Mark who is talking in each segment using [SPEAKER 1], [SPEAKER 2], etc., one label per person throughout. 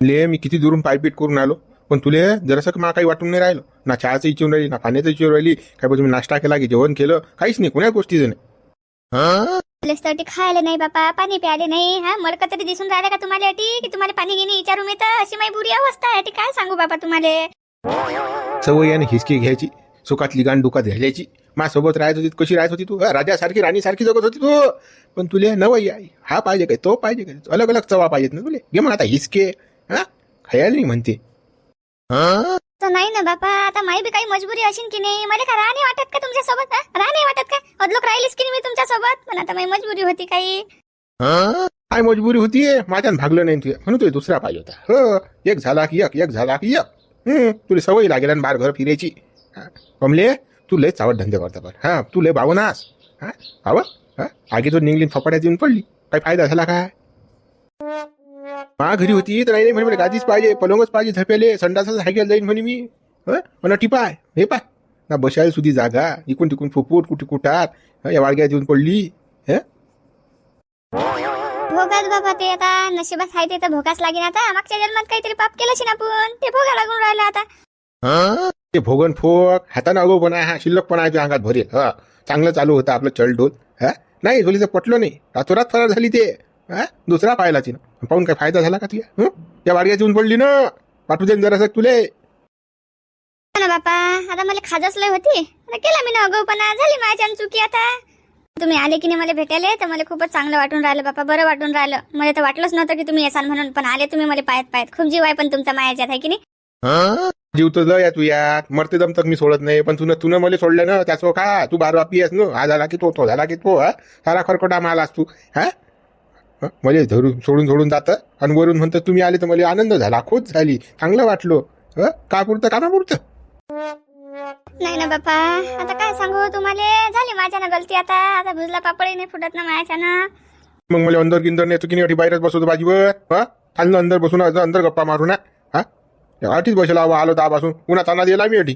[SPEAKER 1] ले मी किती दुरून पायपीट करून आलो. पण तुले जरासं मला काही वाटून नाही राहिलं? ना चहाचं इच्छून राहिली ना पाण्याचं इच्छून राहिली. काय तुम्ही नाश्ता केला की जेवण केलं? काहीच नाही कोण्या गोष्टीचं नाही. हं?
[SPEAKER 2] खायला नाही बापा पाणी प्यायले नाही हा? मडकं तरी दिसून राहिलं का तुम्हाला अटी की तुम्हाला पाणी घेणे विचारू मी तर अशी माझी बुरी अवस्था आहे काय सांगू बाबा तुम्हाला?
[SPEAKER 1] सवय आणि हिसकी घ्यायची सुखातली गाण दुखात घालायची. माझ्यासोबत राहत होती कशी राहत होती तू? राजासारखी राणीसारखी जगत होती तू. पण तुले नवई आई हा पाहिजे काय तो पाहिजे काय? अलग अलग चवा पाहिजेत ना तुले? घे मग आता हिसके. हा? खायला म्हणते. हं?
[SPEAKER 2] तर नाही ना बापा आता माही बी काही मजबुरी असेल की नाही? मला का राणी वाटत का तुमच्यासोबत राणी वाटत का? अदलोक राहिलीस की नाही मी तुमच्यासोबत पण आता माझी मजबुरी होती काही.
[SPEAKER 1] हं? काय मजबुरी होती? माझ्यान भागलं नाही तुझ्या. म्हणून तुला दुसरा पाहिजे होता. हो एक झाला की एक एक झाला की एक. हम्म तुला सवय लागेल आणि बार घर फिरायची. कमले तू लय चावट धंदे करता पण हा तू लय बावनास. हा? बाबा हा? आगी तो निघली फपाट्यात येऊन पडली. काय फायदा झाला काय मा घरी होती तर नाही म्हणे मला गादीच पाहिजे पलंगच पाहिजे झपेले संडासच हायकेल जाईन म्हणे मी. हं? मला टिपाय हे पाय ना बसायला सुधी जागा इकून तिकून फुफूट कुठे कुठात हं, या वाडग्यात येऊन पडली. हं?
[SPEAKER 2] भोगाच बाबा ते आता नशिबात आहे ते तर भोगाच लागेल आता. मागच्या जन्मात काहीतरी पाप केलं ना आपण. ते भोगा लागून राहिलं आता.
[SPEAKER 1] हं? ते भोगन फोक हातानं अगोपणा हा शिल्लकपणा आहे तुझ्या अंगात भरेल. हा? चांगलं चालू होतं आपलं चलढोल. हा? नाही झोलीचं पटलं नाही. रातोरात फरार झाली ते. हा? दुसरा पाहिला तिनं. पाहून काय फायदा झाला का हं? त्या वाडग्यात येऊन पडली ना. पाठवू दे जरासं तुले.
[SPEAKER 2] हो ना बापा आता मला खाजच लय होती. आता केला मी ना अगाऊपणा झाली माझ्या चुकी आता. तुम्ही आले की नाही मला भेटायला तर मला खूपच चांगलं वाटून राहिलं बापा बरं वाटून राहिलं. मला तर वाटलंच नव्हतं की तुम्ही येसाल म्हणून पण आले तुम्ही मला पायत पायत. खूप जीव आहे पण तुमचा मायाच्यात आहे की नाही?
[SPEAKER 1] जीव तर आहे तू यात मरते दम तक मी सोडत नाही पण तुनं तुनं मला सोडलं ना त्याचं का तू बार बापी आहेस ना. हा झाला की तो तो झाला की तो हा. सारा खरकटा माल तू हा हं? मला धरून सोडून सोडून जातं? आणि वरून म्हणतं तुम्ही आले तर मला आनंद झाला खोच झाली चांगलं वाटलो. हं? का पुरतं कामा पुरतं?
[SPEAKER 2] नाही ना बापा आता काय सांगू तुम्हाला? झाली माझ्यानं गलती आता. आता भुजला पापडही नाही फुटत ना माझ्यानं
[SPEAKER 1] मग मला अंदर गिंदर नाही की नाही? बाहेरच बसवतो बाजीवर. हा? खाल्लं अंदर बसून अंदर गप्पा मारू ना. हा? अटीच बसला आलो दाबासून पुन्हा ताना दिला मी अटी.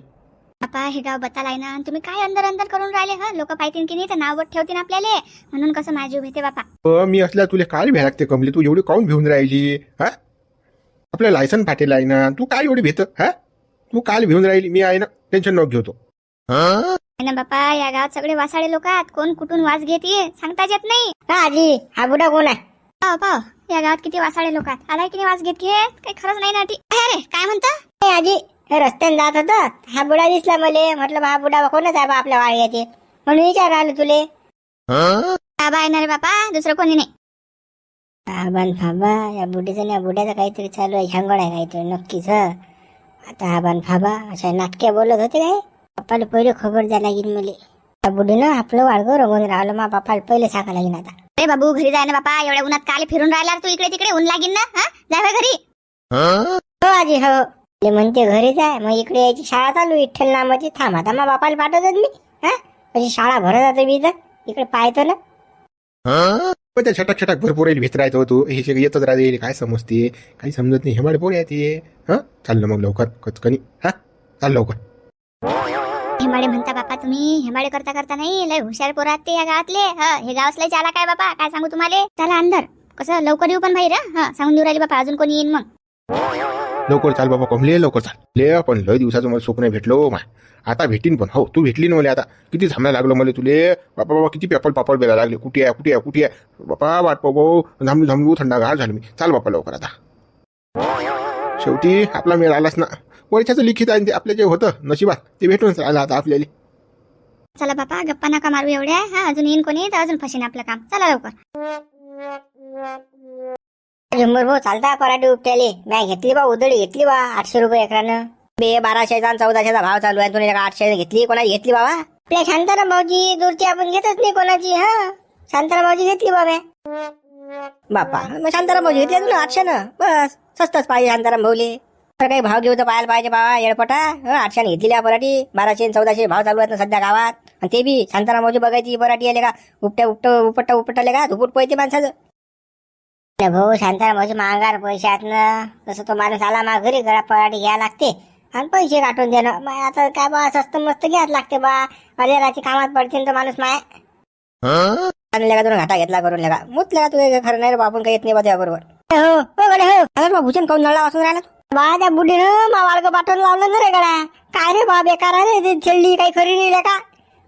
[SPEAKER 2] बापा हे गाव बतालाय ना आणि तुम्ही काय अंदर अंदर करून राहिले हा? लोक पाहतील की नाही तर नाव बोट ठेवतील आपल्याला. म्हणून कसं माझी उभे ते बापा.
[SPEAKER 1] अ, मी असल्या तुला काय भ्या लागते कमली? तू एवढी काऊन भिवून राहिली हा? आपलं लायसन फाटेल आहे ना तू काय एवढी भेट हा? तू काल भिवून राहिली मी आहे ना टेन्शन नको घेतो हा
[SPEAKER 2] नाही ना बापा या गावात सगळे वासाळे लोक आहेत कोण कुठून वास घेते सांगताच येत नाही.
[SPEAKER 3] हा आजी हा बुडा कोण आहे?
[SPEAKER 2] पाव पाव या गावात किती वासाळे लोक आहेत. आलाय की नाही वास घेत घेत काही खरंच नाही ना अटी अरे काय म्हणता?
[SPEAKER 3] ए, आजी हे रस्त्याने जात होता. हा बुडा दिसला मले. म्हटलं बा हा बुडा कोणच आहे बा आपल्या वाड्याचे? म्हणून विचार आलो तुले?
[SPEAKER 2] बाबा येणार बापा दुसरं कोणी नाही.
[SPEAKER 3] आबान फाबा या बुडीचं ना बुड्याचं काहीतरी चालू आहे झांगड आहे काहीतरी नक्कीच आता आबान फाबा अशा नाटक्या बोलत होते काय? पप्पाला पहिले खबर द्या लागेल मले. त्या बुडीनं आपलं वाळगं रंगून राहिलं मा बापाला पहिले सांगा लागेल आता.
[SPEAKER 2] अरे बाबू घरी जाय ना बापा एवढ्या उन्हात काल फिरून राहिला तू इकडे तिकडे ऊन लागीन ना हा? जाय घरी?
[SPEAKER 1] हो
[SPEAKER 3] आजी हो. ते म्हणते घरीच आहे मग इकडे यायची शाळा चालू विठ्ठल नामाची थांब आता मग बापाला पाठवतात मी. हा? अशी शाळा भरत जाते मी इथं. इकडे पाहतो ना?
[SPEAKER 1] पण त्या छटाक छटाक भरपूर येईल भित्र राहतो तू हे सगळं येतच राहते काय समजते? काही समजत नाही. हेमाडे पोर येते हा. चाललं मग लवकर. कचकनी हा? चाल लवकर.
[SPEAKER 2] हेमाडे म्हणता बापा तुम्ही हेमाडे करता करता नाही लय हुशार पोरात ते या गावातले. ह हे गावच लय चाला काय बापा. काय सांगू तुम्हाला? चला अंदर. कसं लवकर येऊ पण बाहेर हा सांगून देऊ राहिले बापा. अजून कोणी येईन मग.
[SPEAKER 1] लवकर चाल बाबा कमले लवकर चाल. ले पण लय दिवसाचं मला स्वप्न भेटलो हो, मा आता भेटीन पण. हो तू भेटली ना मला आता. किती थांबायला लागलो मला तुले. बापा बाबा किती पेपल पापड बेला लागले. कुठे आहे कुठे आहे कुठे आहे? बापा वाट पाहू थांबू झांबू थंडागार झालो मी. चाल बापा लवकर आता. शेवटी आपला मेळ आलाच ना. वर्षाचं लिखित आहे ते आपलं जे होतं. नशिबात. ते भेटूनच राहिलं आता आपल्याला.
[SPEAKER 2] चला बापा गप्पा नका मारू एवढ्या. हा अजून येईन कोणी तर अजून फसेन आपलं काम. चला लवकर.
[SPEAKER 3] झुंबर भाऊ चालता पराठी उपट्याले मॅ घेतली बा उदळी घेतली बा आठशे रुपये एकरानं. बे बाराशेचा आणि चौदाशेचा भाव चालू आहे. तुम्ही आठशे घेतली कोणाची घेतली बाबा? आपल्या शांताराम भाऊजी दूरची आपण घेतच नाही कोणाची हा? शांताराम भाऊजी घेतली बाबा बापा मग शांताराम भाऊजी घेतली तुला आठशे ना बस स्वस्तच पाहिजे शांताराम भाऊले. तर काही भाव घेऊ तर पाहायला पाहिजे बाबा येडपटा. आठशे घेतलेली पराठी. बाराशे चौदाशे भाव चालू आहेत ना सध्या गावात. आणि ते बी शांताराम भाऊजी बघायची पराठी आले का? उपट्या उपट उपट्टा उपटले का? धुपूट पैते माणसाचं. नाही भाऊ शांताराम भाऊजी मांगार पैशात ना तसं तो माणूस आला मा घरी घरा पराठी घ्या लागते. आणि पैसे काटून देणं. मग आता काय बा स्वस्त मस्त घ्याच लागते बा. अलेराची कामात पडते तर माणूस माय.
[SPEAKER 1] हा?
[SPEAKER 3] तुला घाटा घेतला करून लगा मुतल्या तू खरं नाही रे आपण काही येत नाही बा बरोबर हो हो गडे हो. अरे बा भूषण काऊन नळा वाचून राहिला बा त्या बुढीनं मा वाळग पाठवून लावलं ना रे गड्या. काय रे बा बेकार आहे रे. ते छेडली काही खरी नाही का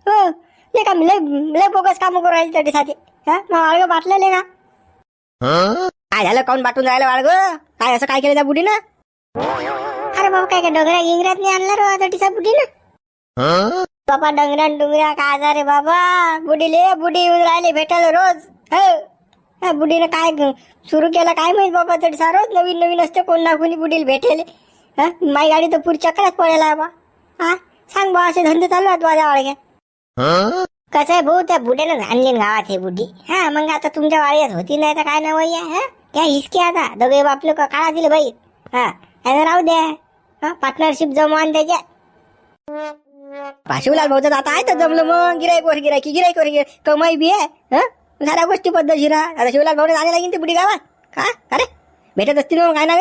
[SPEAKER 3] हो ले का लय लय बोगस काम करू राहिले त्यासाठी हा मा वाळग पाठलं का काय झालं? काऊन बाटून राहिलं बाळग काय असं काय केलं त्या बुढीनं? अरे बाबा काय काय डोंगऱ्या इंग्रज नाही आणलं रो वाटटीच्या बुढीनं? बाबा डंगऱ्या डुंगऱ्या काय रे बाबा? बुडीले बुडी येऊन राहिले भेटायला रोज हो? ह्या बुडीनं काय सुरू केलं काय माहीत बाबा? तरी रोज नवीन नवीन असते कोण ना कोणी बुडील भेटेल. हा? माई गाडी तर पुढच्या चक्रात पडेल बाबा बा हा? सांग बा असे धंदे चालू आहेत माझ्या वाळग्या. कसं आहे भाऊ त्या बुड्यानं आणली गावात हे बुडी हा मग आता तुमच्या वाळ्यात होती नाही तर काय ना वय हा? त्या हिसकी आता दोघे बापलं का काळा दिले बाई. हा यानं राहू द्या. हा पार्टनरशिप जमवान त्याच्या शिवलाल भाऊ आता आहे तर जमलं मग. गिराईक वर गिरायकी गिराईक वर गिराईक कमाई बी आहे हा? साऱ्या गोष्टी पद्धतशीरा आता शिवलाल भाऊ आले लागेल ते बुडी गावात. का? अरे भेटत असतील मग काय ना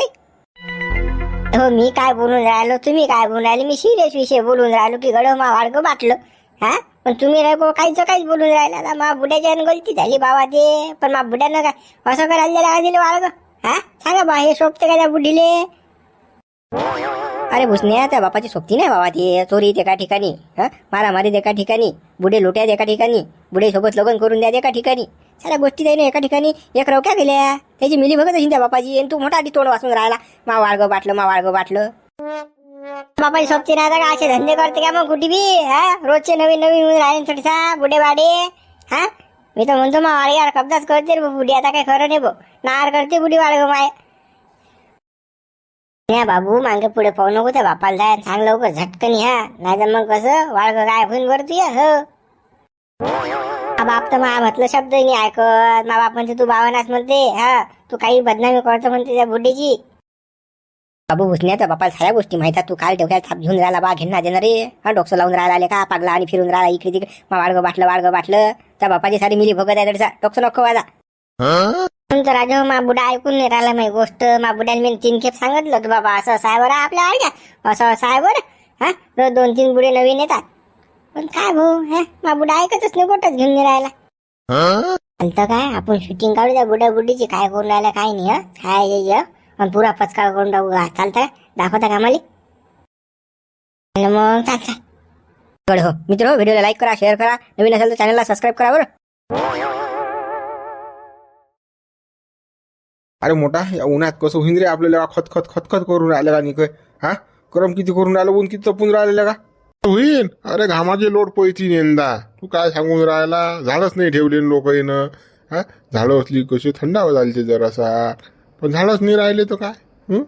[SPEAKER 3] हो मी काय बोलून राहिलो? तुम्ही काय बोलून राहिले? मी सिरियस विषय बोलून राहिलो की गड मा वाडग बाटलं. हा? पण तुम्ही राहिलो काहीच काहीच बोलून राहिला आता. मा बुड्याच्या गलती झाली बाबा ते. पण मा बुड्यानं काय असं करायला दिलं काय दिलं वाळग हा? सांगा बा हे सोपते का त्या बुडीले अरे त्या बापाची सोबती नाही बाबा ती. चोरी एका ठिकाणी हं? मारामारी एका ठिकाणी बुडे लोट्यात एका ठिकाणी बुडे सोबत लग्न करून द्या एका ठिकाणी. सगळ्या गोष्टी त्याने एका ठिकाणी एक रवक्या केल्या. त्याची मिली बघत असेल त्या बापाची. आणि तू मोठा आधी तोंड वाचून राहिला. मा वाळगं बाटलं मा वाळगं बाटलं. बापाची सोबती नाही का असे धंदे करते का मग कुठे बी हा? रोजचे नवीन नवीन राहिले थोडीसा बुडे बाडे हा? मी तर म्हणतो मा यार कब्जाच करते रे बुडी आता काय खरं नाही बो नार करते बुडी गो माय या बाबू मागे पुढे पाहू नको त्या बापाला जाय सांग लवकर झटकन ह्या नाही तर मग कसं वाळग काय होईन बरं तू या हो? बाप तर मा म्हटलं शब्द नाही ऐकत मा बाप म्हणते तू बावनास म्हणते हा? तू काही बदनामी करतो म्हणते त्या बुड्डीची बाबू भुसण्या त्या बापाला साऱ्या गोष्टी माहिती तू काल ठेवल्या थाप घेऊन राहिला बा घेणार देणार रे. हा डोकसं लावून राहिला आले का? पागला आणि फिरून राहिला इकडे तिकडे. मा वाळगं बाटलं वाळगं बाटलं. त्या बापाची सारी मिली भगत आहे तडसा. डोकसं नको वाजा. तर राजा मा बुडा ऐकून नाही राहिला माझी गोष्ट. मा बुड्याने मी तीन खेप सांगितलं की बाबा. असं असं आहे बरं आपल्या आळ्या असं असं आहे बरं. हा? रोज दोन तीन बुडे नवीन येतात. पण काय भाऊ हा? मा बुडा ऐकतच नाही गोटच घेऊन नाही राहिला. तर काय आपण शूटिंग काढू त्या बुड्या बुड्डीची काय करून राहिला काय नाही हं? काय आणि पुरा पचका करून टाकू का चालतं दाखवता का मला? मग चालतं गड हो. मित्र व्हिडिओला लाईक करा शेअर करा. नवीन असेल तर चॅनलला सबस्क्राईब करा बरं.
[SPEAKER 1] अरे मोठा या उन्हात कसं होईन रे आपल्याला? खत खत खत खत करून राहिलं का निकय हा? करम किती करून राहिलं ऊन किती तपून राहिलेलं का?
[SPEAKER 4] होईन. अरे घामाचे लोट पैती नेंदा तू काय सांगून राहिला? झाडच नाही ठेवले लोक येणं. हा? झाडं असली कशी थंडावा झाली ते जरासा. पण झाडच नाही राहिले तर काय? हं?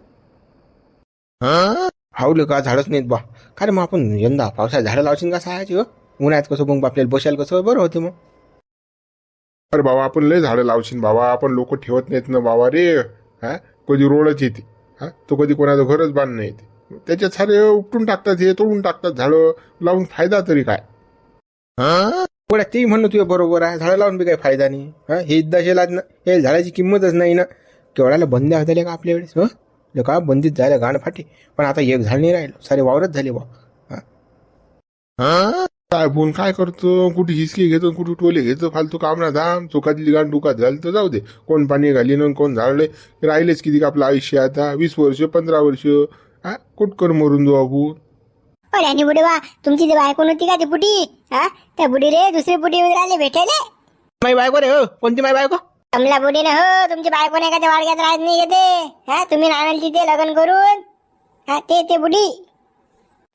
[SPEAKER 1] हावले का? झाडच नाहीत बा. काय रे मग आपण यंदा पावसाळ्यात झाडं लावशील का सहायची हो? उन्हाळ्यात कसं मग आपल्याला बसायला कसं? बरं होते मग.
[SPEAKER 4] अरे बाबा आपण लय झाडं लावशील बाबा. आपण लोक ठेवत नाहीत ना बाबा रे. हा? कधी रोडच येते. हा? तो कधी कोणाचं घरच बांधणं येते. त्याच्यात सारे उपटून टाकतात हे तोडून टाकतात झाडं. लावून फायदा तरी काय?
[SPEAKER 1] पण ते म्हणणं तुझं बरोबर आहे. झाडं लावून बी काही फायदा नाही. हा? हे एकदा शेलात ना. हे झाडाची किंमतच नाही ना. केवढ्याला बंदी झाल्या का आपल्या वेळेस हं? ले का बंदीत झाल्या गाण फाटे. पण आता एक झाड नाही राहिलं. सारे वावरच झाले बा
[SPEAKER 4] काय फोन काय करतो? कुठे हिसकी घेतो कुठे टोले घेतो फालतू काम ना धाम चुकातली गाण डुकात झाली तर जाऊ दे. कोण पाणी घाली ना कोण झाडले. राहिलेच किती का आपलं आयुष्य आता? वीस वर्ष पंधरा वर्ष. हा? कुठकर मरून जाऊ आपण?
[SPEAKER 3] अरे आणि बुडे बा तुमची जी बायको नव्हती का ती बुडी हा? त्या बुडी रे दुसरी बुडी राहिले भेटायले.
[SPEAKER 1] माई बायको रे हो? कोणती माई बायको?
[SPEAKER 3] कमला बुडी ना हो तुमची बायको नाही का ते वाडग्यात राहत नाही येते हा तुम्ही नाणाल तिथे लग्न करून हा ते ते बुडी.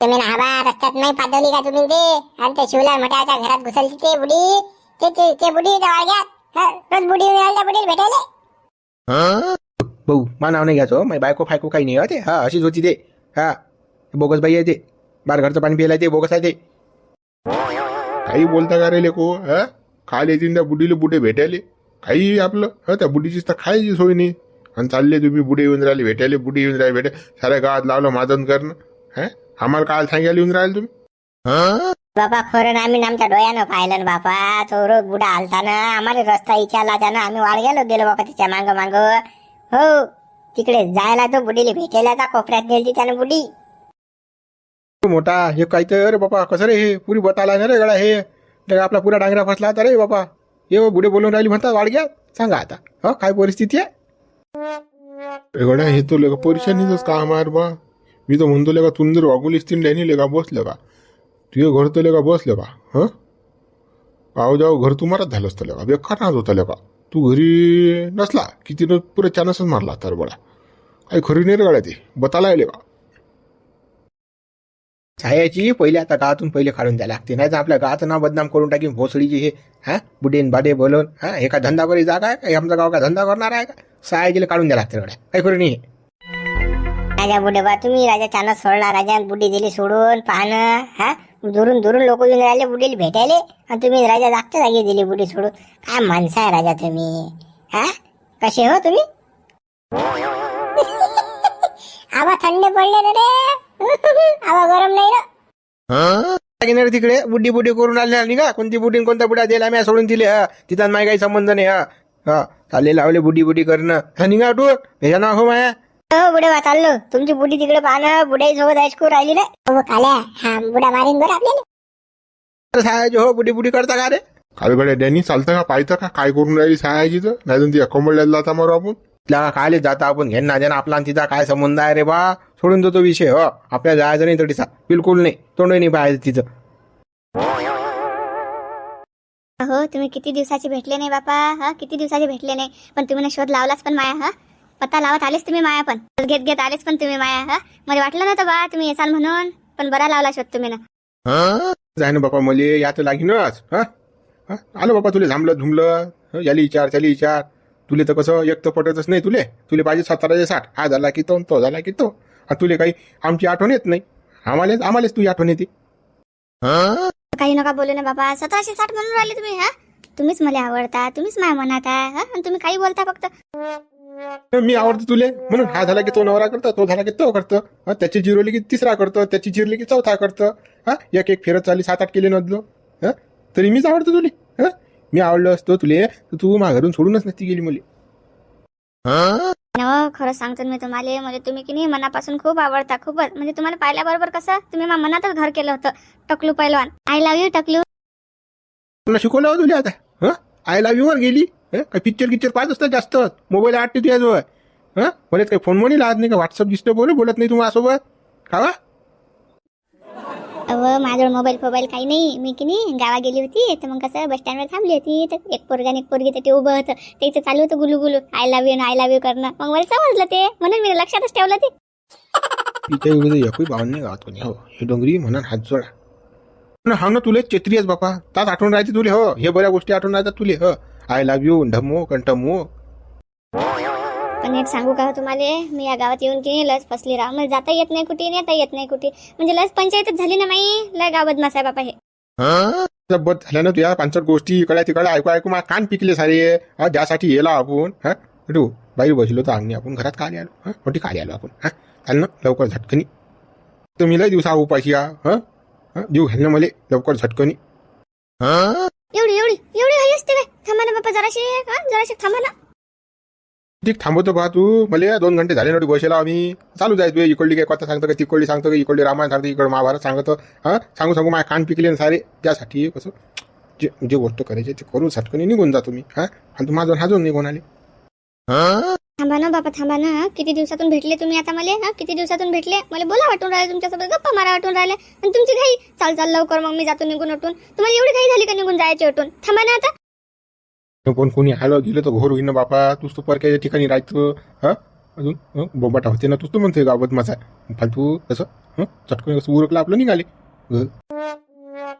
[SPEAKER 3] तुम्ही नाबा रस्त्यात नाही पाठवली का तुम्ही ते? आणि ते शिवलाल मठाच्या घरात घुसलती ते बुडी ते ते ते बुडी त्या वाडग्यात. हा रोज बुडी येऊन बुडी भेटायले.
[SPEAKER 1] भाऊ मा नाव नाही घ्यायचो हो. माझी बायको फायको काही नाही होते हा अशीच होती ते. हा बोगस बाई आहे ते. बार घरचं पाणी प्यायला ते बोगस आहे ते.
[SPEAKER 4] काही बोलता का रे लेको हा? खाली येतील त्या बुडीले बुडे भेटायले. काही आपलं हा त्या बुडीचीच तर खायची सोय नाही. आणि चालले तुम्ही बुडे येऊन राहिले भेटायले बुडे येऊन राहिले भेटाय साऱ्या गावात लावलं माजन करणं हा? आम्हाला काल सांगायला येऊन राहिले तुम्ही.
[SPEAKER 3] बापा खरं ना आम्ही आमच्या डोळ्यानं पाहिलं ना बापा. तो रोज बुडा आलता ना आम्हाला रस्ता विचारला त्यानं आम्ही वाळग्यालो गेलो बापा त्याच्या मांग मांग. हो तिकडे जायला तो बुडीला भेटायला त्या कोपऱ्यात गेलती त्यानं बुडी
[SPEAKER 1] मोठा हे काय तर अरे बापा कसं रे हे? पुरी बताला ना रे गळा हे? आपला पुरा डांगरा फसला आता रे बापा. हे बुडे बोलून राहिली म्हणतात वाडग्या सांगा आता। हा काय परिस्थिती आहे?
[SPEAKER 4] गड्या हे तो लेगा परेशानीच काम आहे बा? मी तर म्हणतो लेगा तुम जर वागुलीस तीन डॅनी लेगा बसलं का? तुझे घर तर लेगा बसलं का? ह? आव जाव घर तुम्हालाच झालं असतं लेगा बेकार नाच होता लेगा तू घरी नसला की तिनं पुरे चानसच मारला तर बडा काही खरी नाही रे गाड्या ते बताला आहे बा
[SPEAKER 1] छायाची पहिले आता गावातून पहिले काढून द्यायला लागते. नाही तर आपल्या गावाचं नाव बदनाम करून टाकीन भोसडीची हे हा? बुडेन बाडे बोलून हा? एका धंदा करी जागा आहे का? आमचा गाव का धंदा करणार आहे का? सायाजीला काढून द्यायला लागते एवढ्या काही करू नाही
[SPEAKER 3] राजा बुडे बा तुम्ही राजा चानस सोडला. राजा बुडी दिली सोडून पाहणं हा? दुरून दुरून लोक येऊन राहिले बुडीला भेटायले. आणि तुम्ही राजा जागच्या जागी दिली बुडी सोडून. काय माणसं आहे राजा तुम्ही हा? कसे हो तुम्ही? आवा थंड पडले ना रे. आवा गरम नाही ना.
[SPEAKER 1] घेणार तिकडे? बुड्डी बुड्डी करून आले नाही का कोणती बुड्डी कोणता बुडा दिला मी सोडून दिले हा. तिथं माझी काही संबंध नाही हा. हा. चालले लावले बुड्डी बुड्डी करणं. हा निघा तू. भेजा ना हो माया.
[SPEAKER 3] हो बुडे चाललो. तुमची बुडी तिकडे पाहणं बुडाई सोबत ऐकू राहिली ना. हो काल्या हा बुडा मारीन बरं आपल्याला.
[SPEAKER 1] सहायजी हो बुड्डी बुड्डी करता का रे?
[SPEAKER 4] काल गड्या डॅनी चालतं का? पाहतं का? काय करून राहिली तर नाही तर ती कोंबडल्याला जाता मारू आपण.
[SPEAKER 1] तिला काले जाता आपण. घेण ना ज्यानं आपला तिचा काय संबंध आहे रे बा? सोडून देतो विषय हो. आपल्या जायचं नाही तडीचा बिलकुल नाही. तोंड नाही पाहायचं तिचं.
[SPEAKER 2] हो तुम्ही किती दिवसाचे भेटले नाही बापा हा? किती दिवसाचे भेटले नाही? पण तुम्ही ना शोध लावलाच पण माया हा? पत्ता लावत आलेच तुम्ही माया पण. घेत घेत आलेच पण तुम्ही माया हा? मला वाटलं नव्हतं बा तुम्ही येसाल म्हणून. पण बरा लावला शोध तुम्ही ना.
[SPEAKER 1] जाय ना बापा मले या तर लागीनच हा? हा? आलो बापा तुले थांबलं झुमलं हं, याली विचार त्याली विचार. तुले तर कसं एक तर पटतच नाही तुले. तुले पाहिजे सतराशे साठ. हा झाला की तो तो झाला की तो. आणि तुले काही आमची आठवण येत नाही. आम्हालाच आम्हालाच तुझी आठवण येते.
[SPEAKER 2] काही नका बोलू ना बाबा. सतराशे साठ म्हणून राहिले तुम्ही हा? तुम्हीच मला आवडता तुम्हीच माझ्या मनात आहे हा? आणि तुम्ही काही बोलता फक्त.
[SPEAKER 1] मी आवडतो तुले. म्हणून हा झाला की तो नवरा करतो तो झाला की तो करतो. हं, त्याची जिरवली की तिसरा करतो त्याची जिरली की चौथा करतो. हा एक एक फेरत चालली सात आठ केले नदलो. हा? तरी मीच आवडतो तुले. हा? मी आवडलो असतो तुले तर तू माझ्या घरून सोडूनच नसती गेली मुली.
[SPEAKER 2] हो खरंच सांगतो मी तुम्हाला मला तुम्ही की नाही मनापासून खूप आवडता खूपच. म्हणजे तुम्हाला पाहिल्याबरोबर कसं तुम्ही मनातच घर केलं होतं टकलू पहिलवान आय लव्ह यू टकलू.
[SPEAKER 1] तुला शिकवलं हो तुला आता हं? आय लव्ह यू वर गेली हं? पिक्चर गिक्चर पाहत असतं जास्त. मोबाईल आठ तुझ्या जवळ हं? मला काही फोन म्हणून लावत नाही का? व्हॉट्सअप दिसतं बोल बोलत नाही तुम्हाला सोबत? का
[SPEAKER 2] अव माझ्याजवळ मोबाईल फोबाईल काही नाही. मी की नाही गावा गेली होती तर मग कसं बस स्टँडवर थांबली होती. तर एक पोरगा एक पोरगी तर ते उभं होतं. त्याचं चालू होतं गुलू गुलू I love you I love you करणं. मग मला समजलं ते. म्हणून मी लक्षातच ठेवलं ते.
[SPEAKER 1] तिच्या विरुद्ध एकही भावना नाही गावात कोणी हो. हे डोंगरी म्हणून हात जोडा. हा ना तुले चेत्री आहेस बापा. तास आठवण राहते तुले हो. हे बऱ्या गोष्टी आठवण राहतात तुले हो. आय लव्ह यू ढमो कंठमो.
[SPEAKER 2] पण एक सांगू का हो तुम्हाला? मी या गावात येऊन की नाही लस फसली राह मला जाता येत नाही कुठे नेता येत नाही कुठे. म्हणजे लस पंचायतच झाली ना माई लय गाव बदमाश आहे बापा हे.
[SPEAKER 1] बद झाल्या ना तुझ्या पांचट गोष्टी इकडे तिकडे. ऐकू ऐकू मला कान पिकले सारे. हा ज्यासाठी येला आपण. हा? तू बाई बसलो तर अंगणी आपण घरात काली आलो. हा? मोठी काली आलो आपण. हा? चाल ना लवकर झटकनी. मी लय दिवसा उपाशी हा? हा? जीव घाल ना मले. लवकर झटकनी.
[SPEAKER 2] एवढी एवढी एवढी घाई असते काय थांबा ना बापा जराशी. हा? जराशी थांबा ना.
[SPEAKER 1] ठीक थांबवतो बा तू. मला दोन घंटे झाले नव्हते गोशेला आम्ही चालू जायचो इकडली काय कथा सांगतो का? तिकडली सांगतो का? इकडली रामायण सांगतो इकडे महाभारत सांगतो. हा? सांगू सांगू माझ्या कान पिकले सारे त्यासाठी कसं जे जे गोष्ट करायची ते करून सटकनी निघून जा तुम्ही हा? आणि तू माझं हाजून निघून आले.
[SPEAKER 2] थांबा ना बाबा थांबा ना. किती दिवसातून भेटले तुम्ही आता मला? हा? किती दिवसातून भेटले? मला बोला वाटून राहिले तुमच्यासोबत. गप्पा मारा वाटून राहिले. आणि तुमची घाई. चाल चाल लवकर मग मी जातो निघून उठून. तुम्हाला एवढी घाई झाली का निघून जायची उठून? थांबा ना आता.
[SPEAKER 1] पण कोणी आलं गेलं तर घोर होईन ना बापा. तूच तो परक्याच्या ठिकाणी राहायचं. हा? अजून? बोंबाटा होते ना तूच तो म्हणते गावात माझा. फालतू कसं? हं? चटकन कसं उरकलं आपलं निघाले.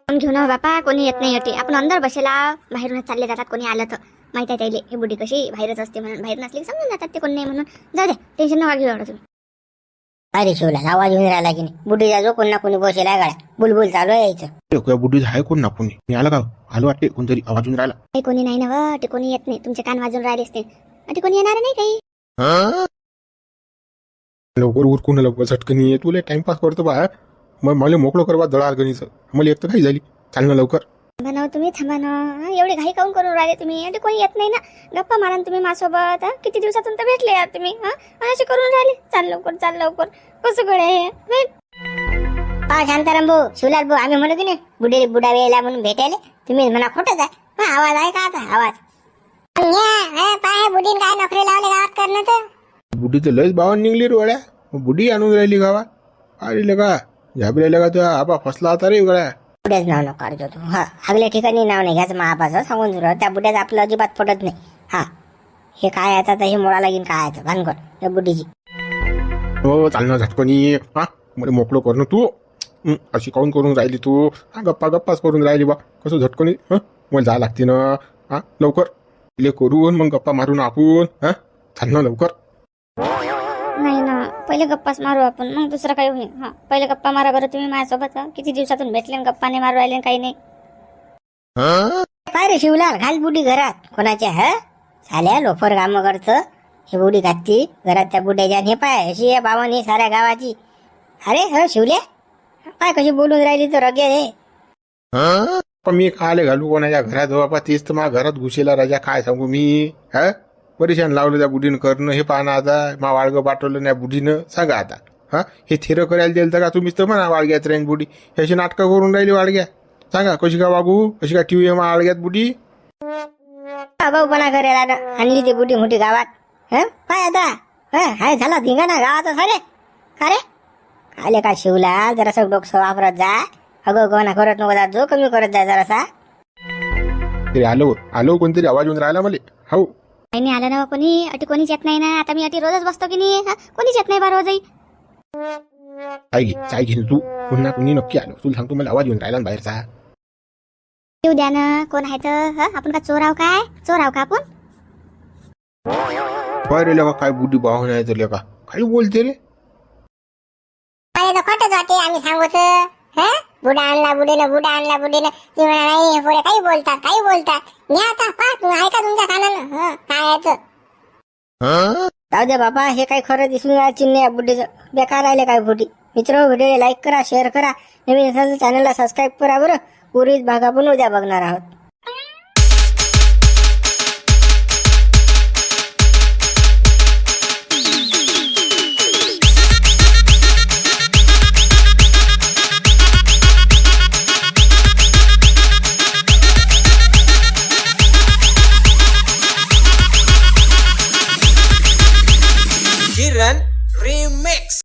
[SPEAKER 2] पण घेऊन बापा कोणी येत नाही येते आपण अंदर बसेला. बाहेरूनच चालले जातात कोणी आलं तर. माहिती आहे त्याले ही बुडी कशी बाहेरच असते म्हणून. बाहेर नसली समजून जातात ते कोण नाही म्हणून. जाऊ द्या टेन्शन नका घेऊ एवढं तुम्ही
[SPEAKER 3] अरे शिवला? आवाज येऊन राहिला की नाही? बुडीचा जो कोण ना कोणी बसेला गाड्या. बुलबुल चालू आहे यायचं
[SPEAKER 1] या बुड्डीत आहे कोण ना कोणी? मी आला का? आलो वाटते कोणतरी आवाज येऊन राहिला.
[SPEAKER 2] काही कोणी नाही ना व ते कोणी येत नाही. तुमचे कान वाजून राहिले असते. ते कोणी येणार नाही काही?
[SPEAKER 1] लवकर उरकून लवकर झटकनी ये तुला टाइमपास करतो बा मग मला मोकळं कर बा दळा गणीचं मला एक तर काही झाली. चाल ना लवकर.
[SPEAKER 2] थांबा तुम्ही थांबा ना. एवढी घाई काऊन करून राहिले तुम्ही? ते कोणी येत नाही ना. गप्पा मारा तुम्ही माझ्यासोबत किती दिवसातून तर भेटले यार तुम्ही हा. असे करून राहिले. चाल लवकर चाल लवकर. कसं गड्या हे? हं?
[SPEAKER 3] शांताराम भाऊ शिवलाल भाऊ आम्ही म्हणू की नाही बुडे बुडा वेळेला म्हणून भेटायले. तुम्ही म्हणा खोटच आहे हा आवाज आहे का आता? आवाज. पाय बुडीन काय नोकरी लावले गावात करणं तर?
[SPEAKER 1] बुडी तर लयच बावन निघली रे बुडी आणून राहिली गावात. अरे का झाबरेला का तुझा आबा फसला आता रे गळ्या
[SPEAKER 3] बुड्याच नाव नको काढतो तू. हा आगल्या ठिकाणी नाव नाही घ्यायचं महापाचं सांगून दिलं. त्या बुड्याचं आपलं अजिबात पडत नाही. हा. हे काय आता? हे मोळा लागेल काय आहे भानगड त्या बुड्डीची.
[SPEAKER 1] हो चालणं झटकणी हा मला मोकळं करणं तू. हं, अशी काऊन करून राहिली तू? हा गप्पा गप्पाच करून राहिली बा. कसं झटकणी हं मला जा लागते ना. हा लवकर. ले करून मग गप्पा मारून आपण हा चालणं लवकर.
[SPEAKER 2] नाही ना पहिले गप्पाच मारू आपण. मग दुसरं काही होईल? हा पहिले गप्पा मारा बरं तुम्ही माझ्यासोबत हा? किती दिवसातून भेटले आणि गप्पा नाही मारू राहिले आणि काही नाही.
[SPEAKER 3] काय रे शिवलाल? घाल बुडी घरात. कोणाच्या ह? झाल्या लोफर काम करतं हे बुडी घातली. घरात त्या बुड्याच्या आणि हे पाय अशी आहे बावन ही साऱ्या गावाची. अरे ह शिवले? पाय कशी बोलून राहिली तर रगे हे.
[SPEAKER 1] पण मी काले घालू कोणाच्या घरात? हो बापा तेच तर माझ्या घरात घुसेला राजा. काय सांगू मी हा? परेशान लावलं त्या बुडीनं करणं हे पाहणं आता मा वाळगं पाठवलं त्या बुडीनं सांगा आता. हा? हे थिरं करायला दिलं तर का तुम्हीच तर म्हणा वाळग्यात राहीन बुडी हे अशी नाटकं करून राहिली वाळग्या. सांगा कशी का वागू? कशी का टीव्ही मा वाळग्यात बुडी
[SPEAKER 3] भाऊपणा करायला आणली ती बुडी मोठी गावात. ह? पाय आता. ह हाय झाला धिंगाणा गावात सारे का रे? आले का शिवला? जरासं डोकं वापरत जा. अगं गवना करत नको जा. जो कमी करत जा जरासा.
[SPEAKER 1] तरी आलो आलो कोणतरी आवाज येऊन राहिला मला. हो
[SPEAKER 2] नाही आलं ना कोणी अटी कोणीच येत नाही ना. आता मी अटी रोजच बसतो की नाही? हा? कोणीच येत नाही बारा रोजही.
[SPEAKER 1] चाय घे चाय घे तू. पुन्हा कुणी नक्की आलो? तुला सांगतो मला आवाज येऊन राहिला ना बाहेरचा.
[SPEAKER 2] येऊ द्या ना कोण आहे तर हा? आपण का चोर आहो काय? चोर आहो का आपण?
[SPEAKER 1] बरं लेका काय बुडी बाहून आहे तर लेका काही बोलते रे?
[SPEAKER 3] खोटच वाटते आम्ही सांगत ह? बुडा आणला बुडीनं बुडा आणला बुडीनं ती म्हणा नाही पोरे काही बोलतात काही बोलतात. मी आता पा ऐका तुमच्या कानानं. ह काय याचं जाऊ दे बाबा हे काही खरं दिसून राहिलं चिन्ह या बुड्डीचं बेकार राहिले काय बुडी मित्र व्हिडिओ लाईक करा शेअर करा. नवीन तर चॅनलला सबस्क्राईब करा बरं. उरीत भागा पण उद्या बघणार आहोत.